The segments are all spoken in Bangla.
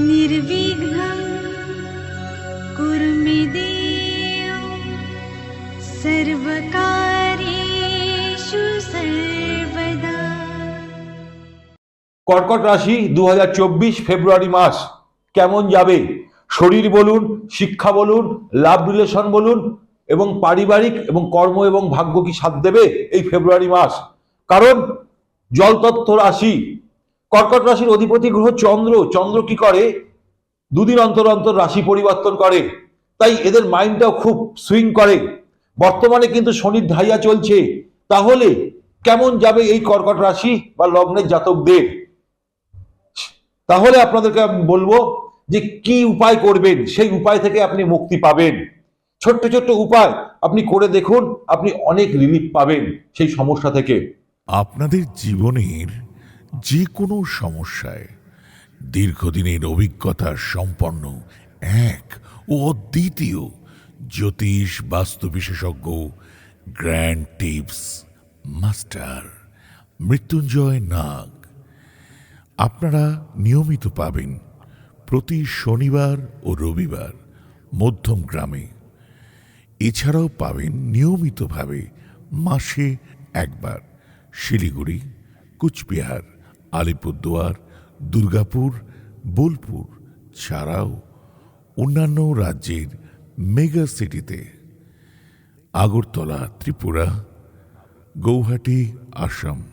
निर्विघ्नं कुरु मे देव सर्वकार्येषु सर्वदा কর্কট রাশি দু ফেব্রুয়ারি মাস কেমন যাবে শরীর বলুন, শিক্ষা বলুন লাভ রিলেশন বলুন, এবং পারিবারিক এবং কর্ম এবং ভাগ্য কি সাথ দেবে এই ফেব্রুয়ারি মাস? কারণ জলতত্ত্ব রাশি, কর্কট রাশির অধিপতি গ্রহ চন্দ্র চন্দ্র কি করে? দুদিন অন্তর অন্তর রাশি পরিবর্তন করে। তাই এদের মাইন্ডটাও খুব সুইং করে। বর্তমানে কিন্তু শনির ধাইয়া চলছে। তাহলে কেমন যাবে এই কর্কট রাশি বা লগ্নের জাতকদের? তাহলে আপনাদেরকে বলব যে কি উপায় করবেন, সেই উপায় থেকে আপনি মুক্তি পাবেন। ছোট্ট ছোট্ট উপায়। আপনি করে দেখুন, আপনি অনেক রিলিফ পাবেন সেই সমস্যা থেকে। আপনাদের জীবনের যে কোনো সমস্যায় দীর্ঘদিনের অভিজ্ঞতা সম্পন্ন এক ও অদ্বিতীয় জ্যোতিষ বাস্তু বিশেষজ্ঞ grand tips master Mrityunjay Nag. আপনারা নিয়মিত পাবেন প্রতি শনিবার ও রবিবার মধ্যম গ্রামে। এছাড়াও পাবেন নিয়মিতভাবে মাসে একবার শিলিগুড়ি, কুচবিহার, আলিপুরদুয়ার, দুর্গাপুর, বোলপুর, ছাড়াও অন্যান্য রাজ্যের মেগা সিটিতে। আগরতলা, ত্রিপুরা, গৌহাটি, আসাম,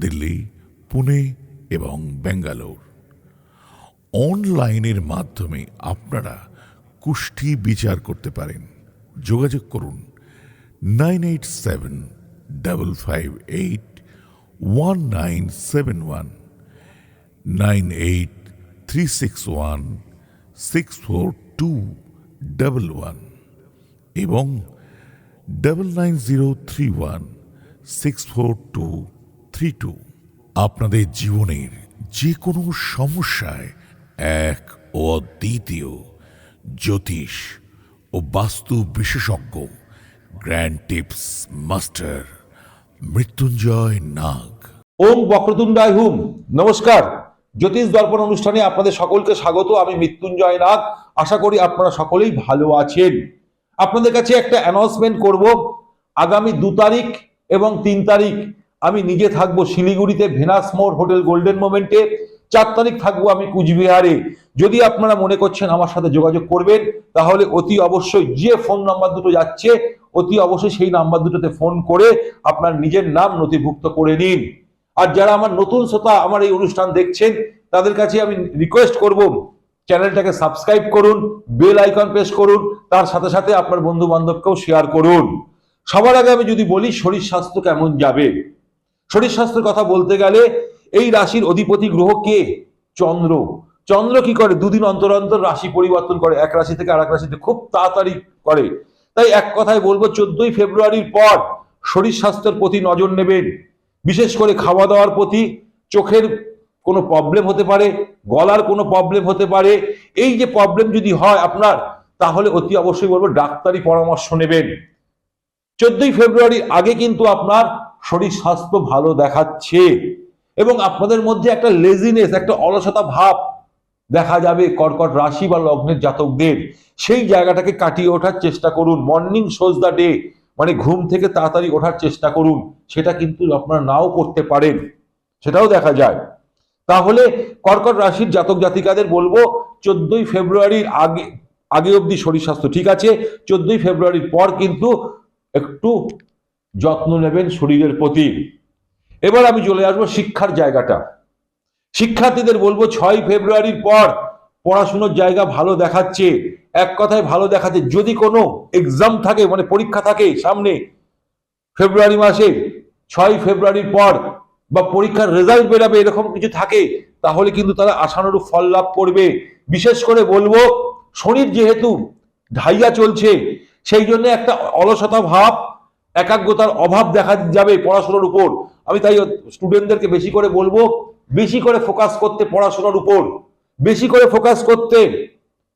দিল্লি, পুনে এবং বেঙ্গালোর অনলাইনের মাধ্যমে আপনারা কুষ্ঠি বিচার করতে পারেন। যোগাযোগ করুন nine eight seven double five eight one nine seven one, nine eight three six one, six four two double one এবং double nine zero three one six four two three two আপনাদের জীবনের যে কোনো সমস্যায় এক ও অদ্বিতীয় জ্যোতিষ ও বাস্তু বিশেষজ্ঞ grand tips master Mrityunjay Nag. ওম বক্রতুণ্ডায় হুম। নমস্কার। জ্যোতিষ দর্পণ অনুষ্ঠানে আপনাদের সকলকে স্বাগত। আমি মৃত্যুঞ্জয় নাগ। আশা করি আপনারা সকলেই ভালো আছেন। আপনাদের কাছে একটা অ্যানাউন্সমেন্ট করব। আগামী দু তারিখ এবং তিন তারিখ আমি নিজে থাকব শিলিগুড়িতে ভেনাস মোড় হোটেল গোল্ডেন মোমেন্টে। চার তারিখ থাকব আমি কুচবিহারে। যদি আপনারা মনে করছেন আমার সাথে যোগাযোগ করবেন, তাহলে অতি অবশ্যই যে ফোন নাম্বার দুটো যাচ্ছে, অতি অবশ্যই সেই নাম্বার দুটোতে ফোন করে আপনার নিজের নাম নথিভুক্ত করে নিন। আর যারা আমার নতুন শ্রোতা আমার এই অনুষ্ঠান দেখছেন, তাদের কাছে আমি রিকোয়েস্ট করব চ্যানেলটাকে সাবস্ক্রাইব করুন বেল আইকন প্রেস করুন, তার সাথে সাথে আপনার বন্ধু বান্ধবকেও শেয়ার করুন। সবার আগে আমি যদি বলি, শরীর স্বাস্থ্য কেমন যাবে? শরীর স্বাস্থ্যের কথা বলতে গেলে এই রাশির অধিপতি গ্রহ কে? চন্দ্র। চন্দ্র কি করে? দুদিন অন্তর অন্তর রাশি পরিবর্তন করে। এক রাশি থেকে আরেক রাশিতে খুব তাড়াতাড়ি করে। তাই এক কথায় বলব, চোদ্দই ফেব্রুয়ারির পর শরীর স্বাস্থ্যের প্রতি নজর নেবেন। বিশেষ করে খাওয়া দাওয়ার প্রতি চোখের কোনো প্রবলেম হতে পারে, গলার কোনো প্রবলেম হতে পারে। এই যে প্রবলেম যদি হয় আপনার, তাহলে অতি অবশ্যই বলব, ডাক্তারি পরামর্শ নেবেন। চোদ্দই ফেব্রুয়ারির আগে কিন্তু আপনার শরীর স্বাস্থ্য ভালো দেখাচ্ছে। এবং আপনাদের মধ্যে একটা লেজিনেস একটা অলসতা ভাব দেখা যাবে কর্কট রাশি বা লগ্নের জাতকদের। সেই জায়গাটাকে কাটিয়ে ওঠার চেষ্টা করুন। মর্নিং শোজ দ্য ডে মানে ঘুম থেকে তাড়াতাড়ি ওঠার চেষ্টা করুন। সেটা কিন্তু আপনারা নাও করতে পারেন। সেটাও দেখা যায়। তাহলে কর্কট রাশির জাতক জাতিকাদের বলব, চোদ্দই ফেব্রুয়ারির আগে আগে অবধি শরীর স্বাস্থ্য ঠিক আছে। চোদ্দই ফেব্রুয়ারির পর কিন্তু একটু যত্ন নেবেন শরীরের প্রতি। এবার আমি চলে আসব শিক্ষার জায়গাটা। শিক্ষার্থীদের বলব ছয় ফেব্রুয়ারির পর পড়াশুনোর জায়গা ভালো দেখাচ্ছে। এক কথায় ভালো দেখাচ্ছে। যদি কোনো এক্সাম থাকে মানে পরীক্ষা থাকে সামনে ফেব্রুয়ারি মাসে, ছয় ফেব্রুয়ারির পর বা পরীক্ষার রেজাল্ট বেরাবে, এরকম কিছু থাকে, তাহলে কিন্তু তারা আশানুরূপ ফল লাভ করবে। বিশেষ করে বলব, শনির যেহেতু ঢাইয়া চলছে, সেই জন্য একটা অলসতা ভাব, একাগ্রতার অভাব দেখা যাবে পড়াশোনার উপর। আমি তাই স্টুডেন্টদেরকে বেশি করে বলব, বেশি করে ফোকাস করতে পড়াশোনার উপর, বেশি করে ফোকাস করতে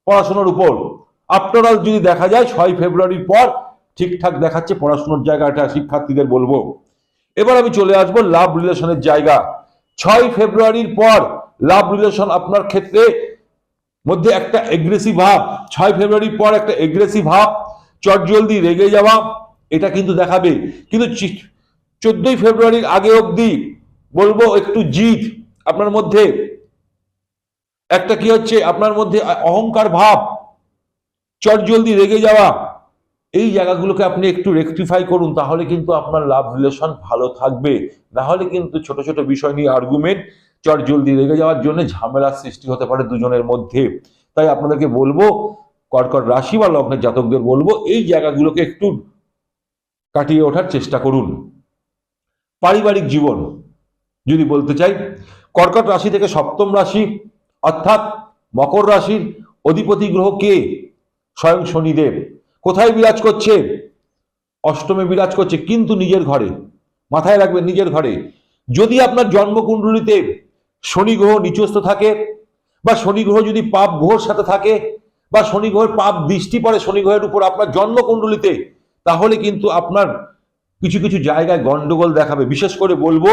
পড়াশোনার উপর। আফটার অল যদি দেখা যায় ছয় ফেব্রুয়ারির পর ঠিকঠাক দেখাচ্ছে পড়াশোনার জায়গাটা শিক্ষার্থীদের বলব। এবার আমি চলে আসব লাভ রিলেশনের জায়গা। ছয় ফেব্রুয়ারির পর লাভ রিলেশন আপনার ক্ষেত্রে মধ্যে একটা এগ্রেসিভ ভাব। ছয় ফেব্রুয়ারির পর একটা এগ্রেসিভ ভাব। চটজলদি রেগে যাওয়া, এটা কিন্তু দেখাবে। কিন্তু চোদ্দই ফেব্রুয়ারির আগে অবধি বলব একটু জিদ আপনার মধ্যে। একটা কি হচ্ছে? আপনার মধ্যে অহংকার ভাব, চট জলদি রেগে যাওয়া, এই জায়গাগুলোকে আপনি একটু রেকটিফাই করুন, তাহলে কিন্তু আপনার লাভ রিলেশন ভালো থাকবে। না হলে কিন্তু ছোট ছোট বিষয় নিয়ে আর্গুমেন্ট চট জলদি রেগে যাওয়ার জন্য ঝামেলার সৃষ্টি হতে পারে দুজনের মধ্যে। তাই আপনাদেরকে বলব কর্কট রাশি বা লগ্নের জাতকদের বলব, এই জায়গাগুলোকে একটু কাটিয়ে ওঠার চেষ্টা করুন। পারিবারিক জীবন। যদি বলতে চাই, কর্কট রাশি থেকে সপ্তম রাশি, অর্থাৎ মকর রাশির অধিপতি গ্রহ কে? স্বয়ং শনিদেব। কোথায় বিরাজ করছে? অষ্টমে বিরাজ করছে, কিন্তু নিজের ঘরে। মাথায় রাখবেন, নিজের ঘরে। যদি আপনার জন্মকুণ্ডলিতে শনি গ্রহ নিচস্থ থাকে, বা শনি গ্রহ যদি পাপ গ্রহর সাথে থাকে, বা শনি গ্রহের পাপ দৃষ্টি পড়ে শনি গ্রহের উপর আপনার জন্মকুণ্ডলিতে, তাহলে কিন্তু আপনার কিছু কিছু জায়গায় গন্ডগোল দেখাবে। বিশেষ করে বলব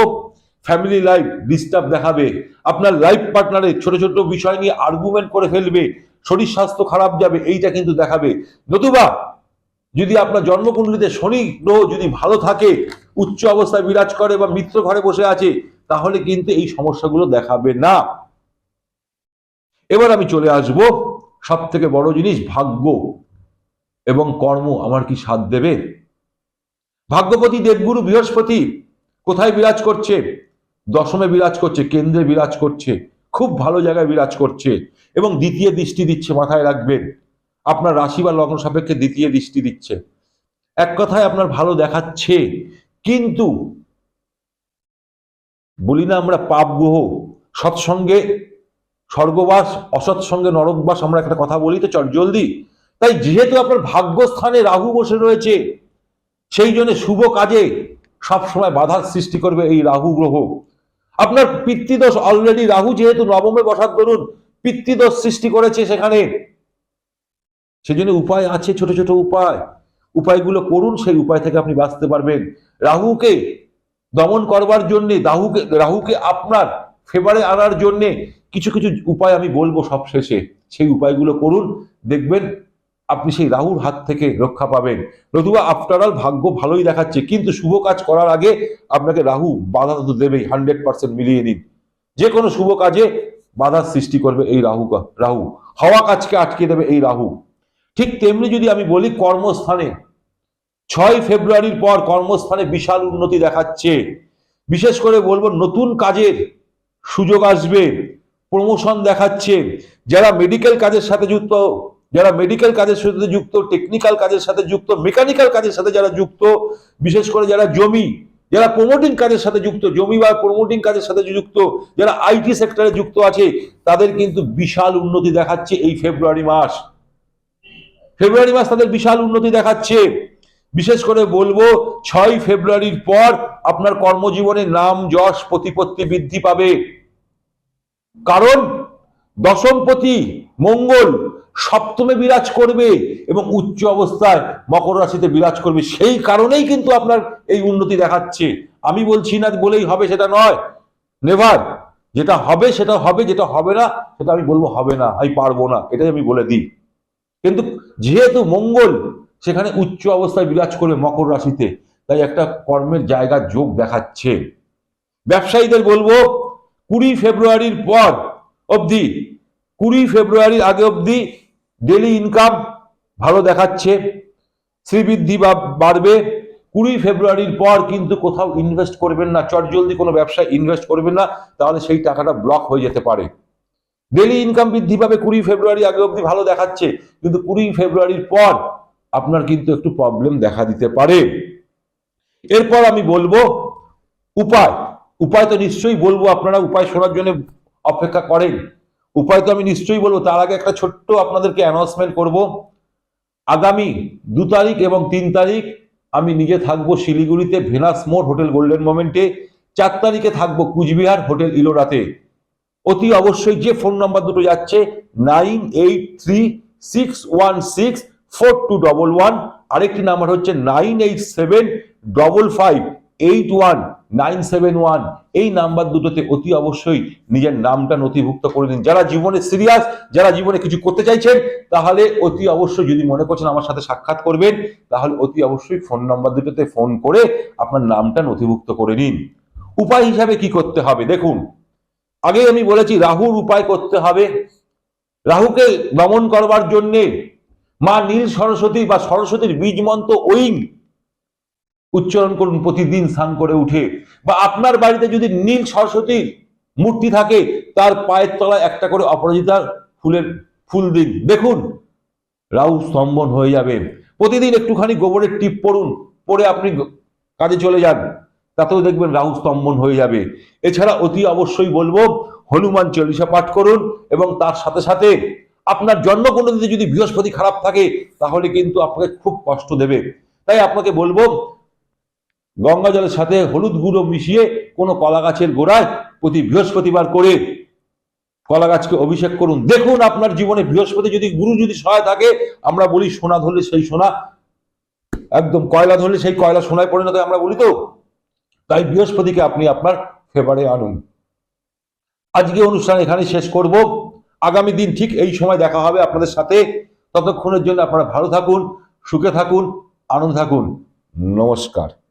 ফ্যামিলি লাইফ ডিস্টার্ব দেখাবে। আপনার লাইফ পার্টনারের ছোট ছোট বিষয় নিয়ে আর্গুমেন্ট করে ফেলবে। শরীর স্বাস্থ্য খারাপ যাবে, এইটা কিন্তু দেখাবে। নতুবা, যদি আপনার জন্মকুণ্ডলিতে শনি গ্রহ যদি ভালো থাকে, উচ্চ অবস্থায় বিরাজ করে বা মিত্র ঘরে বসে আছে, তাহলে কিন্তু এই সমস্যাগুলো দেখাবে না। এবার আমি চলে আসব। সব থেকে বড় জিনিস ভাগ্য এবং কর্ম আমার কি সাথ দেবে? ভাগ্যপতি দেবগুরু বৃহস্পতি কোথায় বিরাজ করছে? দশমে বিরাজ করছে, কেন্দ্রে বিরাজ করছে, খুব ভালো জায়গায় বিরাজ করছে এবং দ্বিতীয় দৃষ্টি দিচ্ছে, মাথায় রাখবেন। আপনার রাশি বা লগ্ন সাপেক্ষে দ্বিতীয় দৃষ্টি দিচ্ছে। এক কথায় আপনার ভালো দেখাচ্ছে, কিন্তু বলি না আমরা পাপ গ্রহ সৎসঙ্গে স্বর্গবাস, অসৎসঙ্গে নরকবাস আমরা একটা কথা বলি তো চট জলদি। তাই যেহেতু আপনার ভাগ্যস্থানে রাহু বসে রয়েছে সেই জন্য শুভ কাজে সবসময় বাধার সৃষ্টি করবে এই রাহু গ্রহ। আপনার পিতৃদোষ অলরেডি রাহু, যেহেতু নবমে বসার দরুন, পিতৃদোষ সৃষ্টি করেছে সেখানে। সেজন্য উপায় আছে, ছোট ছোট উপায়। উপায়গুলো করুন, সেই উপায় থেকে আপনি বাঁচতে পারবেন। রাহুকে দমন করবার জন্য, রাহুকে রাহুকে আপনার ফেভারে আনার জন্যে কিছু কিছু উপায় আমি বলব সব শেষে সেই উপায়গুলো করুন, দেখবেন আপনি সেই রাহুর হাত থেকে রক্ষা পাবেন। নতুবা আফটার অল ভাগ্য ভালোই দেখাচ্ছে, কিন্তু শুভ কাজ করার আগে আপনাকে রাহু বাধা তো দেবেই হান্ড্রেড পার্সেন্ট মিলিয়ে নিন। যে কোনো শুভ কাজে বাধার সৃষ্টি করবে এই রাহু রাহু। হাওয়া কাজকে আটকে দেবে এই রাহু। ঠিক তেমনি যদি আমি বলি কর্মস্থানে, ছয় ফেব্রুয়ারির পর কর্মস্থানে বিশাল উন্নতি দেখাচ্ছে। বিশেষ করে বলব নতুন কাজের সুযোগ আসবে, প্রমোশন দেখাচ্ছে। যারা মেডিকেল কাজের সাথে যুক্ত যারা মেডিকেল কাজের সাথে যুক্ত টেকনিক্যাল কাজের সাথে যুক্ত মেকানিক্যাল কাজের সাথে যারা যুক্ত, বিশেষ করে যারা জমি, যারা প্রমোটিং কাজের সাথে যুক্ত, জমি বা প্রমোটিং কাজের সাথে যুক্ত, যারা আইটি সেক্টরে যুক্ত আছে, তাদের কিন্তু বিশাল উন্নতি দেখাচ্ছে এই ফেব্রুয়ারি মাস। ফেব্রুয়ারি মাস তাদের বিশাল উন্নতি দেখাচ্ছে। বিশেষ করে বলব, ছয় ফেব্রুয়ারির পর আপনার কর্মজীবনে নাম, যশ, প্রতিপত্তি বৃদ্ধি পাবে। কারণ দশমপতি মঙ্গল সপ্তমে বিরাজ করবে এবং উচ্চ অবস্থায় মকর রাশিতে বিরাজ করবে। সেই কারণেই কিন্তু আপনার এই উন্নতি দেখাচ্ছে। আমি বলছি না বলেই হবে সেটা নয়। নেভার, যেটা হবে সেটা হবে, যেটা হবে না সেটা আমি বলব হবে না, আমি পারব না, এটাই আমি বলে দিই। কিন্তু যেহেতু মঙ্গল সেখানে উচ্চ অবস্থায় বিরাজ করবে মকর রাশিতে, তাই একটা কর্মের জায়গা যোগ দেখাচ্ছে। ব্যবসায়ীদের বলব, কুড়ি ফেব্রুয়ারির পর অবধি কুড়ি ফেব্রুয়ারির আগে অবধি ডেলি ইনকাম ভালো দেখাচ্ছে, শ্রীবৃদ্ধি বা বাড়বে। কুড়ি ফেব্রুয়ারির পর কিন্তু কোথাও ইনভেস্ট করবেন না, চটজলদি কোনো ব্যবসায় ইনভেস্ট করবেন না, তাহলে সেই টাকাটা ব্লক হয়ে যেতে পারে। ডেলি ইনকাম বৃদ্ধি পাবে কুড়ি ফেব্রুয়ারি আগে অবধি ভালো দেখাচ্ছে, কিন্তু কুড়ি ফেব্রুয়ারির পর আপনার কিন্তু একটু প্রবলেম দেখা দিতে পারে। এরপর আমি বলব উপায়। উপায় তো নিশ্চয়ই বলব, আপনারা উপায় শোনার জন্য অপেক্ষা করেন। উপায় তো আমি নিশ্চয়ই বলব, তার আগে একটা ছোট্ট আপনাদেরকে অ্যানাউন্সমেন্ট করব। আগামী দু তারিখ এবং তিন তারিখ আমি নিজে থাকব শিলিগুড়িতে ভেনাস মোড় হোটেল গোল্ডেন মোমেন্টে। চার তারিখে থাকব কুচবিহার হোটেল ইলোরাতে। অতি অবশ্যই যে ফোন নাম্বার দুটো যাচ্ছে, nine eight three six one six four two double one. আরেকটি নাম্বার হচ্ছে nine eight seven double five eight one. Nine seven one, এই নাম্বার দুটোতে অতি অবশ্যই নিজের নামটা নথিভুক্ত করে দিন। যারা জীবনে সিরিয়াস, যারা জীবনে কিছু করতে চাইছেন, তাহলে অতি অবশ্যই যদি মনে করছেন আমার সাথে সাক্ষাৎ করবেন, তাহলে অতি অবশ্যই ফোন নাম্বার দুটোতে ফোন করে আপনার নামটা নথিভুক্ত করে নিন। উপায় হিসাবে কি করতে হবে? দেখুন আগে আমি বলেছি রাহুর উপায় করতে হবে। রাহুকে দমন করবার জন্যে মা নীল সরস্বতী বা সরস্বতীর বীজ মন্ত্র ওইং উচ্চারণ করুন, প্রতিদিন স্নান করে উঠে। বা আপনার বাড়িতে যদি নীল সরস্বতীর মূর্তি থাকে, তার পায়ের তলায় একটা করে অপরাজিতার ফুলের ফুল দিন। দেখুন, রাহু স্তম্ভন হয়ে যাবে। প্রতিদিন একটুখানি গোবরের টিপ পড়ুন পরে আপনি কাজে চলে যান। তাতেও দেখবেন রাহু স্তম্ভন হয়ে যাবে। এছাড়া অতি অবশ্যই বলব, হনুমান চল্লিশা পাঠ করুন এবং তার সাথে সাথে আপনার জন্ম জন্মকুণ্ডলিতে যদি বৃহস্পতি খারাপ থাকে, তাহলে কিন্তু আপনাকে খুব কষ্ট দেবে। তাই আপনাকে বলব গঙ্গা জলের সাথে হলুদ গুঁড়ো মিশিয়ে কোনো কলা গাছের গোড়ায় প্রতি বৃহস্পতিবার করে কলা গাছকে অভিষেক করুন। দেখুন আপনার জীবনে বৃহস্পতি যদি, গুরু যদি সহায় থাকে, আমরা বলি সোনা ধরলে সেই সোনা। একদম কয়লা ধরলে সেই কয়লা সোনায় পরিণত আমরা বলি তো। তাই বৃহস্পতিকে আপনি আপনার ফেভারে আনুন। আজকে অনুষ্ঠান এখানে শেষ করব। আগামী দিন ঠিক এই সময় দেখা হবে আপনাদের সাথে। ততক্ষণের জন্য আপনারা ভালো থাকুন, সুখে থাকুন, আনন্দ থাকুন। নমস্কার।